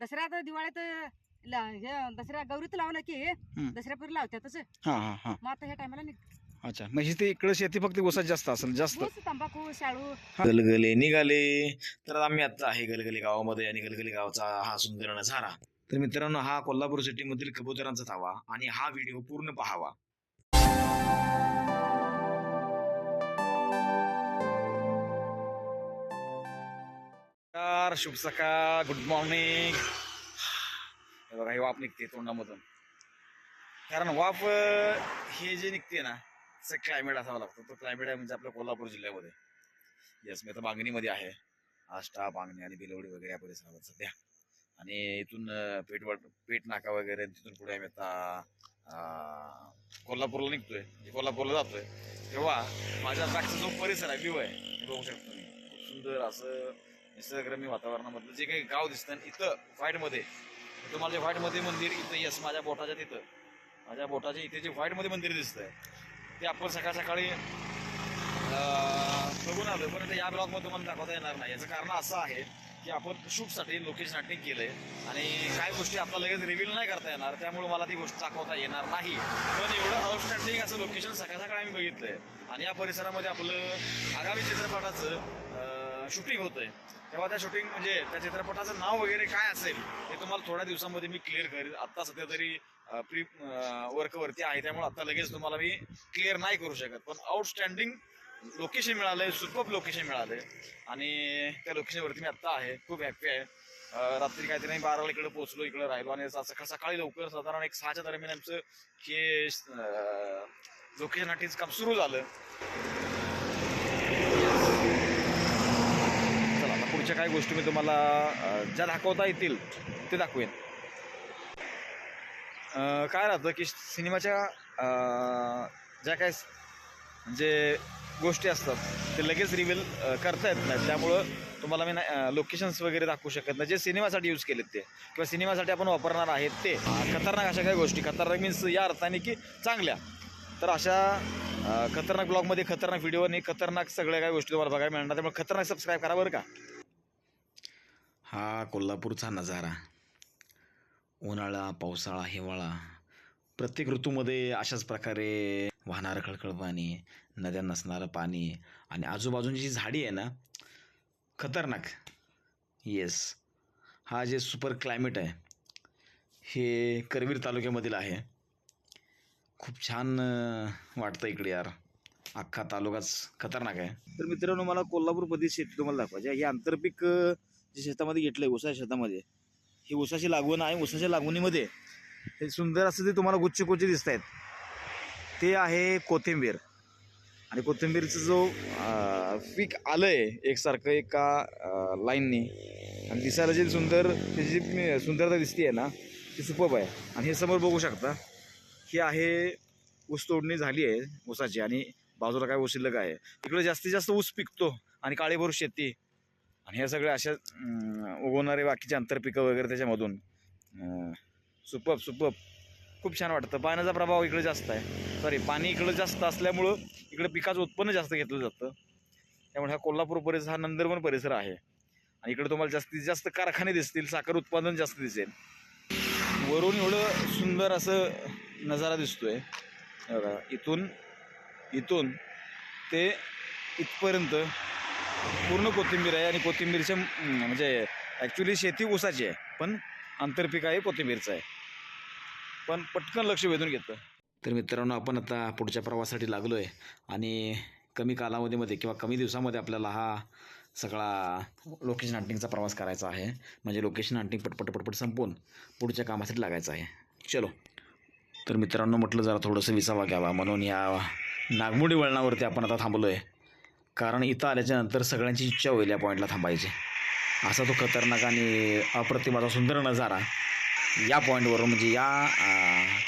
दसऱ्यात दिवाळीत ला- हे दसऱ्या गौरीत लावलं की दसऱ्यापूर्वी लावतातच हां हां हां. मग आता ह्या टायमाला अच्छा म्हणजे ते इकडे शेती फक्त ऊसात जास्त असेल जास्त. तंबाखू शाळू. गलगले निघाले. तर आम्ही आता आहे गलगली गावामध्ये आणि गलगली गावाचा हा सुंदर नजारा तर मित्रांनो हा कोल्हापूर सिटी मधील कबुतरांचा धावा आणि हा व्हिडिओ पूर्ण पहावा. नमस्कार, शुभ सकाळ गुड मॉर्निंग हे बघा हे वाफ निघते तोंडामधून. कारण वाफ हे जे निघते ना त्याचं क्लायमेट असावा लागतो. तो क्लायमेट आहे म्हणजे आपल्या कोल्हापूर जिल्ह्यामध्ये. येस मी आता बांगणीमध्ये आहे. आष्टा बांगणी आणि बिलवडी वगैरे या परिसरावर सध्या. आणि इथून पेटवट पेट नाका वगैरे तिथून पुढे आम्ही आता कोल्हापूरला निघतोय. म्हणजे कोल्हापूरला जातोय. तेव्हा माझ्या नागचा जो परिसर आहे व्ह्यू आहे बघू शकतो मी खूप सुंदर असं निसर्गरम्य वातावरणामधलं जे काही गाव दिसतं आणि इथं व्हाईटमध्ये. तुम्हाला जे व्हाईटमध्ये मंदिर इथं यस माझ्या बोटाच्या तिथं. माझ्या बोटाच्या इथे जे व्हाईटमध्ये मंदिर दिसतं आहे ते आपण सकाळ सकाळी बघून आलो पण या ब्लॉगमध्ये तुम्हाला दाखवता येणार नाही. याचं कारण असं आहे की आपण शूटसाठी लोकेशन केलं आहे आणि काही गोष्टी आपल्याला लगेच रिव्हील नाही करता येणार. त्यामुळे मला ती गोष्ट दाखवता येणार नाही. पण एवढं आउटस्टँडिंग असं लोकेशन सकाळ सकाळी आम्ही बघितलं आहे आणि या परिसरामध्ये आपलं आगामी चित्रपटाचं शूटिंग होतं आहे तेव्हा त्या शूटिंग म्हणजे त्या चित्रपटाचं नाव वगैरे काय असेल हे तुम्हाला थोड्या दिवसामध्ये मी क्लिअर करेल आत्ता सध्या तरी प्री वर्कवरती आहे त्यामुळे आत्ता लगेच तुम्हाला मी क्लिअर नाही करू शकत. पण आउटस्टँडिंग लोकेशन मिळालंय सुपर लोकेशन मिळालंय. आणि त्या लोकेशनवरती मी आत्ता आहे खूप हॅप्पी आहे. रात्री काहीतरी आम्ही बाराला इकडे पोहोचलो इकडे राहिलो. आणि सकाळ सकाळी लवकर साधारण एक सहाच्या दरम्यान आमचं हे लोकेशन काम सुरू झालं चला आता पुढच्या काही गोष्टी मी तुम्हाला ज्या दाखवता येतील ते दाखवेन. काय राहतं की सिनेमाच्या ज्या काय म्हणजे गोष्टी असतात ते लगेच रिव्हील करता येत नाहीत. त्यामुळं तुम्हाला मी लोकेशन्स वगैरे दाखवू शकत नाही. जे सिनेमासाठी यूज केलेत ते. किंवा सिनेमासाठी आपण वापरणार आहेत ते. खतरनाक अशा काही गोष्टी. खतरनाक मीन्स या अर्थाने की चांगल्या. तर अशा खतरनाक ब्लॉगमध्ये खतरनाक व्हिडिओ आणि खतरनाक सगळ्या काही गोष्टी तुम्हाला बघायला मिळणार. त्यामुळे खतरनाक सबस्क्राईब करा बरं का. हा कोल्हापूरचा नजारा. उन्हाळा पावसाळा हिवाळा प्रत्येक ऋतूमध्ये अशाच प्रकारे वाहणारं खळखळ पाणी नद्या नसणारं पाणी आणि आजूबाजूची जी झाडी आहे ना खतरनाक. येस हा जे सुपर क्लायमेट आहे हे करवीर तालुक्यामधील आहे. खूप छान वाटतं इकडे यार. अख्खा तालुकाच खतरनाक आहे. तर मित्रांनो मला कोल्हापूरमध्ये शेती तुम्हाला दाखवायची आहे. हे आंतरपीक जे शेतामध्ये घेतलं आहे ऊसाच्या शेतामध्ये. ही उसाची लागवण आहे उसाच्या लागवणीमध्ये हे सुंदर असं ते तुम्हाला गुच्छ गुच्छ दिसत आहेत ते आहे कोथिंबीर. आणि कोथिंबीरचं जो पीक आलं आहे एकसारखं एका लाईननी आणि दिसायला जे सुंदर त्याची जी सुंदरता दिसते आहे ना ती सुपब आहे. आणि हे समोर बघू शकता ही आहे ऊस तोडणी झाली आहे ऊसाची आणि बाजूला काय ऊस शिल्लक आहे. इकडे जास्तीत जास्त ऊस पिकतो आणि काळीभोर शेती आणि ह्या सगळ्या अशा उगवणारे बाकीचे आंतरपिकं वगैरे त्याच्यामधून सुपब सुपब खूप छान वाटतं. पाण्याचा प्रभाव इकडे जास्त आहे. सॉरी पाणी इकडं जास्त असल्यामुळं इकडं पिकाचं उत्पन्न जास्त घेतलं जातं. त्यामुळे हा कोल्हापूर परिसर हा नंदरवन परिसर आहे. आणि इकडे तुम्हाला जास्तीत जास्त कारखाने दिसतील साखर उत्पादन जास्त दिसेल. वरून एवढं सुंदर असं नजारा दिसतोय. आहे इथून इथून ते इथपर्यंत पूर्ण कोथिंबीर आहे आणि कोथिंबीरच्या म्हणजे ॲक्च्युली शेती ऊसाची आहे पण आंतरपीक आहे कोथिंबीरचं आहे. पण पटकन लक्ष वेधून घेतं तर मित्रांनो आपण आता पुढच्या प्रवासासाठी लागलो आहे आणि कमी कालावधीमध्ये किंवा कमी दिवसामध्ये आपल्याला हा सगळा लोकेशन हंटिंगचा प्रवास करायचा आहे. म्हणजे लोकेशन हंटिंग पटपट पटपट संपवून पुढच्या कामासाठी लागायचं आहे. चलो. तर मित्रांनो म्हटलं जरा थोडंसं विसावा घ्यावा म्हणून या नागमोडी वळणावरती आपण आता थांबलो आहे कारण इथं आल्याच्यानंतर सगळ्यांची इच्छा होईल या पॉईंटला थांबायची. असा तो खतरनाक आणि अप्रतिमाचा सुंदर नजारा या पॉईंटवरून म्हणजे या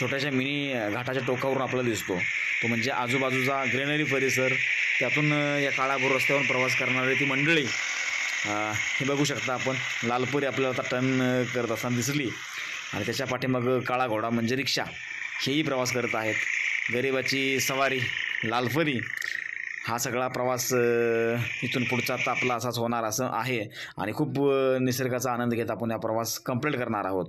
छोट्याशा मिनी घाटाच्या टोकावरून आपल्याला दिसतो. तो म्हणजे आजूबाजूचा ग्रेनरी परिसर त्यातून या काळापूर रस्त्यावरून प्रवास करणारी ती मंडळी हे बघू शकता आपण. लालपुरी आपल्याला आता टर्न करत असताना दिसली. आणि त्याच्या पाठीमागं काळा घोडा म्हणजे रिक्षा. हेही प्रवास करत आहेत. गरिबाची सवारी लालपरी. हा सगळा प्रवास इथून पुढचा आता आपला असाच होणार असं आहे. आणि खूप निसर्गाचा आनंद घेत आपण हा प्रवास कंप्लीट करणार आहोत.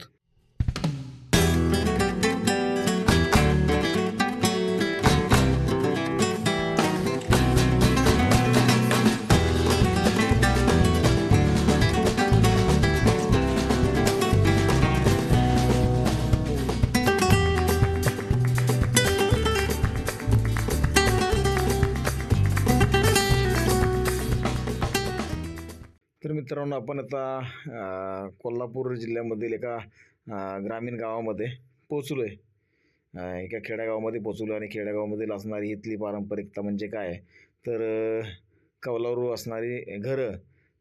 मित्रांनो आपण आता कोल्हापूर जिल्ह्यामधील एका ग्रामीण गावामध्ये पोचलो आहे एका खेड्यागावामध्ये पोचलो आणि खेड्यागावामधील असणारी इथली पारंपरिकता म्हणजे काय? तर कवलावर कौलारू असणारी घरं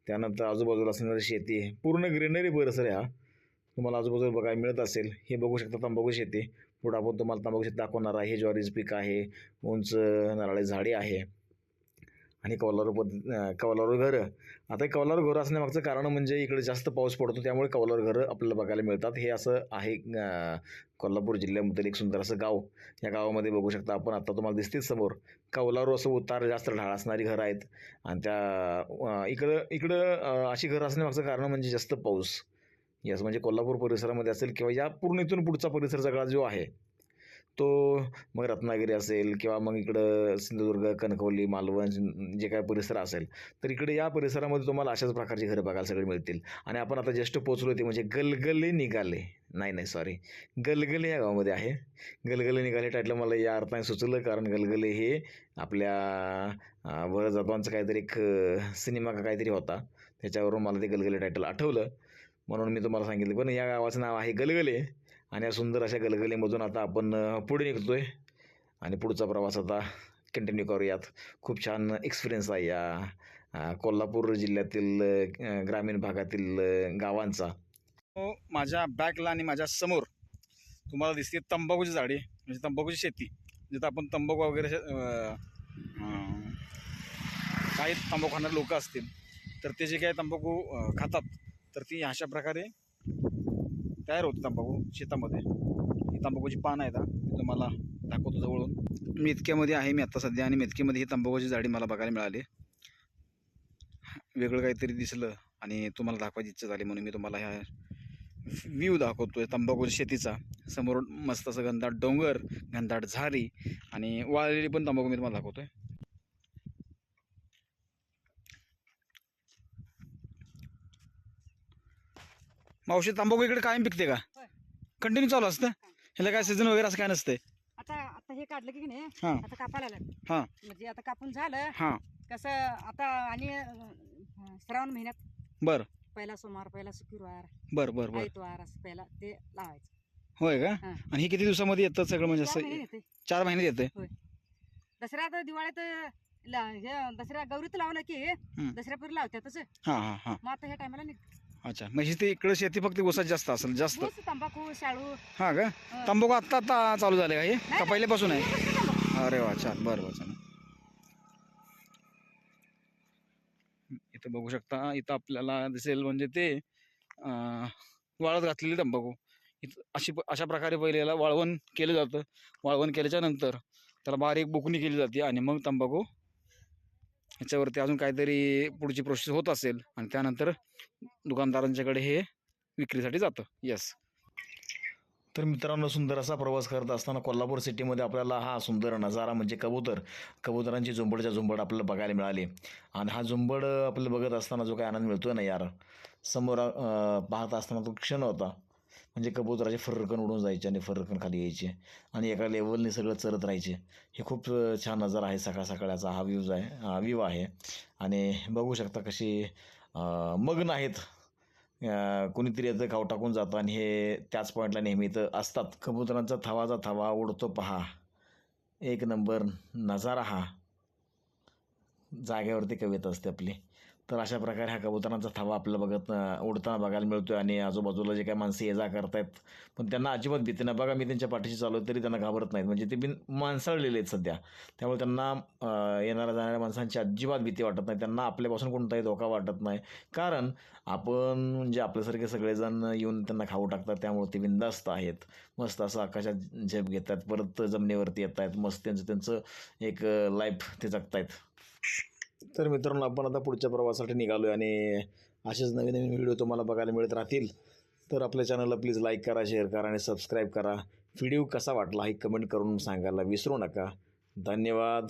त्यानंतर आजूबाजूला असणारी शेती पूर्ण ग्रीनरी परिसर हा. तुम्हाला आजूबाजूला बघायला मिळत असेल हे बघू शकता तंबाखू शेती. पुढं आपण तुम्हाला तंबाखू शेती दाखवणार आहे. हे ज्वारीचं पीक आहे उंच नारळी झाडे आहे. आणि कौलारू पद कौलारू घरं. आता हे कौलारू घरं असण्यामागचं कारण म्हणजे इकडे जास्त पाऊस पडतो त्यामुळे कौलारू घरं आपल्याला बघायला मिळतात. हे असं आहे कोल्हापूर जिल्ह्यामधील एक सुंदर असं गाव. या गावामध्ये बघू शकता आपण आता तुम्हाला दिसतील समोर. कौलारू असं उतार जास्त ढाळ असणारी घरं आहेत. आणि त्या इकडं इकडं अशी घरं असण्यामागचं कारण म्हणजे जास्त पाऊस. यस म्हणजे कोल्हापूर परिसरामध्ये असेल किंवा या पूर्ण इथून पुढचा परिसर सगळा जो आहे तो मग रत्नागिरी असेल किंवा मग इकडं सिंधुदुर्ग कणकवली मालवण जे काय परिसर असेल तर इकडे या परिसरामध्ये तुम्हाला अशाच प्रकारची घरं बघायला सगळे मिळतील. आणि आपण आता जस्ट पोचलो ते म्हणजे गलगले निघाले. नाही नाही सॉरी गलगले या गावामध्ये आहे. गलगले निघाले टाईटलं मला या अर्थाने सुचलं कारण गलगले हे आपल्या अं, वर काहीतरी एक सिनेमा का काहीतरी होता. त्याच्यावरून मला ते गलगले टायटल आठवलं. म्हणून मी तुम्हाला सांगितलं पण या गावाचं नाव आहे गलगले. आणि या सुंदर अशा गलगलीमधून आता आपण पुढे निघतो आहे आणि पुढचा प्रवास आता कंटिन्यू करूयात. खूप छान एक्सपिरियन्स आहे या कोल्हापूर जिल्ह्यातील ग्रामीण भागातील गावांचा. हो, माझ्या बॅकला आणि माझ्यासमोर तुम्हाला दिसते तंबाखूची झाडे म्हणजे तंबाखूची शेती. जिथं आपण तंबाखू वगैरे शे- काही तंबाखू खाणारे लोक असतील तर ते जे काही तंबाखू खातात तर ती अशा प्रकारे तयार होतो तंबाखू शेतामध्ये. ही तंबाखूची पानं आहेत मी तुम्हाला दाखवतो जवळून. मी आहे मी आत्ता सध्या आणि मेतकीमध्ये ही तंबाखूची झाडी मला बघायला मिळाली. वेगळं काहीतरी दिसलं आणि तुम्हाला दाखवायची इच्छा झाली म्हणून मी तुम्हाला ह्या व्ह्यू आहे तंबाखूच्या शेतीचा. समोर मस्त असं घनदाट डोंगर घनदाट झारी आणि वाळलेली पण तंबाखू मी तुम्हाला दाखवतो आहे मावशी तंबाखू इकडे कायम पिकते का? होय. कंटिन्यू चालू असतं? ह्याला काय सीझन वगैरे असं काय नसतंय? आता आता हे काढलं की नाही हा. आता कापायला लागलं. हा. म्हणजे आता कापून झालं हां. कसं आता आणि अं, श्रावण महिन्यात बरं. पहिला सोमवार पहिला शुक्रवार बरं बरं बरं. आयतवार असं पहिला ते लावायचं. होय का? हा. आणि हे किती दिवसामध्ये येतं सगळं? म्हणजे चार महिने असं येते. चार महिन्यात येते? दसऱ्यात दिवाळीत ला- हे दसऱ्या गौरीत लावलं की दसऱ्यापूर्वी लावतात तसं हां हां हां. मग आता ह्या टायमाला अच्छा म्हणजे ते इकडे शेती फक्त ऊसात जास्त असेल जास्त. ऊस तंबाखू शाळू. हा का? तंबाखू आत्ता आत्ता चालू झाले का हे? का नाही. पहिल्यापासून आहे. अरे वा छान. बरं बरं छान इथं बघू शकता इथं आपल्याला दिसेल म्हणजे ते अं, वाळत घातलेली तंबाखू. इथं अशी प- अशा प्रकारे पहिले याला वाळवण केलं जातं. वाळवण केल्याच्यानंतर त्याला बारीक बुकणी केली जाते आणि मग तंबाखू ह्याच्यावरती अजून काहीतरी पुढची प्रोसेस होत असेल आणि त्यानंतर दुकानदारांच्याकडे हे विक्रीसाठी जातं. येस तर मित्रांनो सुंदर असा प्रवास करत असताना कोल्हापूर सिटीमध्ये आपल्याला हा सुंदर नजारा म्हणजे कबूतर. कबुतरांची झुंबडच्या झुंबड आपल्याला बघायला मिळाली. आणि हा झुंबड आपल्याला बघत असताना जो काही आनंद मिळतोय ना यार? समोर पाहत असताना तो क्षण होता. म्हणजे कबुतराचे फर्रकन उडून जायचे आणि फर्रकन खाली यायचे. आणि एका लेवलने सगळं चरत राहायचे. हे खूप छान नजारा आहे सकाळ सकाळचा. हा व्ह्यूज आहे हा व्ह्यू आहे. आणि बघू शकता कशी मग्न आहेत. कोणीतरी कुणीतरी येतं खाऊ टाकून जातं आणि हे त्याच पॉईंटला नेहमी तर असतात. कबुतरांचा थवाचा थवा उडतो पहा. एक नंबर नजारा हा. जागेवरती कविता असते आपली. तर अशा प्रकारे हा कबुतरांचा थवा आपल्याला बघत उडताना बघायला मिळतो आहे आणि आजूबाजूला जे काही माणसं ये जा करतायत पण त्यांना अजिबात भीती नाही. बघा मी त्यांच्या पाठीशी चालू आहे तरी त्यांना घाबरत नाहीत. म्हणजे ते बिन माणसाळलेले आहेत सध्या. त्यामुळे त्यांना येणाऱ्या जाणाऱ्या माणसांची अजिबात भीती वाटत नाही. त्यांना आपल्यापासून कोणताही धोका वाटत नाही. कारण आपण म्हणजे आपल्यासारखे सगळेजण येऊन त्यांना खाऊ टाकतात. त्यामुळे ते बिंदास्त आहेत. मस्त असं आकाशात झेप घेतात परत जमिनीवरती येत आहेत मस्त त्यांचं त्यांचं एक लाईफ ते जगतायत. तर मित्रांनो आपण आता पुढच्या प्रवासासाठी निघालो आहे आणि असेच नवीन नवीन व्हिडिओ तुम्हाला बघायला मिळत राहतील. तर आपल्या चॅनलला प्लीज लाईक करा शेअर करा आणि सबस्क्राईब करा. व्हिडिओ कसा वाटला हे कमेंट करून सांगायला विसरू नका. धन्यवाद.